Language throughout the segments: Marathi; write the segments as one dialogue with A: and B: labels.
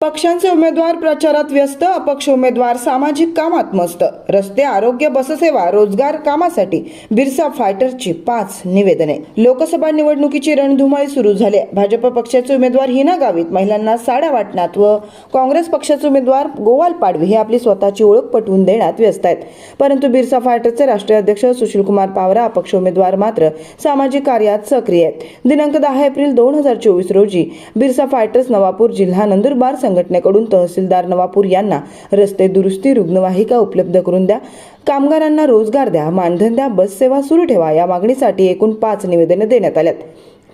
A: पक्षांचे उमेदवार प्रचारात व्यस्त अपक्ष उमेदवार सामाजिक कामात मस्त. रस्ते आरोग्य बससेवा रोजगार कामासाठी बिरसा फायटरची पाच निवेदने. लोकसभा निवडणुकीची रणधुमाळी सुरू झाली. भाजप पक्षाचे उमेदवार हिना गावित महिलांना साड्या वाटण्यात व काँग्रेस पक्षाचे उमेदवार गोवाल पाडवी हे आपली स्वतःची ओळख पटवून देण्यात व्यस्त आहेत. परंतु बिरसा फायटरचे राष्ट्रीय अध्यक्ष सुशीलकुमार पावरा अपक्ष उमेदवार मात्र सामाजिक कार्यात सक्रिय आहेत. दिनांक दहा एप्रिल दोन हजार चोवीस रोजी बिरसा फायटर्स नवापूर जिल्हा नंदुरबार संघटनेकडून तहसीलदार नवापूर यांना रस्ते दुरुस्ती रुग्णवाहिका उपलब्ध करून द्या. कामगारांना रोजगार द्या मानधन द्या बस सेवा सुरू ठेवा या मागणीसाठी एकूण पाच निवेदने देण्यात आल्यात.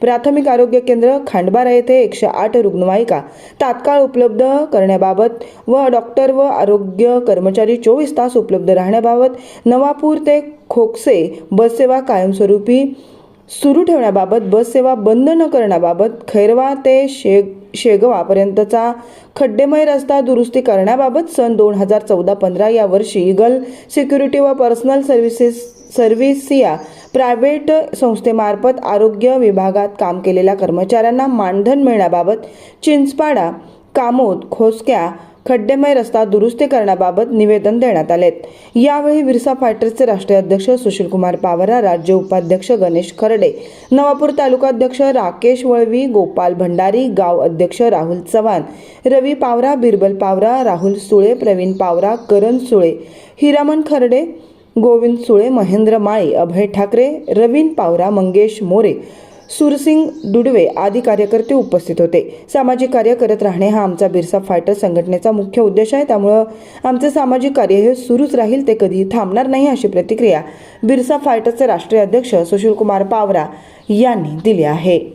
A: प्राथमिक आरोग्य केंद्र खांडबारा येथे एकशे आठ रुग्णवाहिका तात्काळ उपलब्ध करण्याबाबत व डॉक्टर व आरोग्य कर्मचारी चोवीस तास उपलब्ध राहण्याबाबत नवापूर ते खोकसे बससेवा कायमस्वरूपी सुरू ठेवण्याबाबत बस सेवा बंद न करण्याबाबत खैरवा ते शेख शेगवापर्यंतचा खड्डेमय रस्ता दुरुस्ती करण्याबाबत सन दोन हजार चौदा पंधरा या वर्षी इगल सिक्युरिटी व पर्सनल सर्व्हिसेस सर्व्हिसिया प्रायव्हेट संस्थेमार्फत आरोग्य विभागात काम केलेल्या कर्मचाऱ्यांना मानधन मिळण्याबाबत चिंचपाडा कामोद खोसक्या खड्डेमय रस्ता दुरुस्ती करण्याबाबत निवेदन देण्यात आलेत. यावेळी विरसा फायटर्सचे राष्ट्रीय अध्यक्ष सुशीलकुमार पावरा राज्य उपाध्यक्ष गणेश खरडे नवापूर तालुकाध्यक्ष राकेश वळवी गोपाल भंडारी गाव अध्यक्ष राहुल चव्हाण रवी पावरा बिरबल पावरा राहुल सुळे प्रवीण पावरा करण सुळे हिरामन खरडे गोविंद सुळे महेंद्र माळी अभय ठाकरे रवीन पावरा मंगेश मोरे सुरसिंग दुडवे आदी कार्यकर्ते उपस्थित होते. सामाजिक कार्य करत राहणे हा आमचा बिरसा फायटर संघटनेचा मुख्य उद्देश आहे. त्यामुळं आमचे सामाजिक कार्य हे सुरूच राहील ते कधी थांबणार नाही अशी प्रतिक्रिया बिरसा फायटरचे राष्ट्रीय अध्यक्ष सुशीलकुमार पावरा यांनी दिली आहे.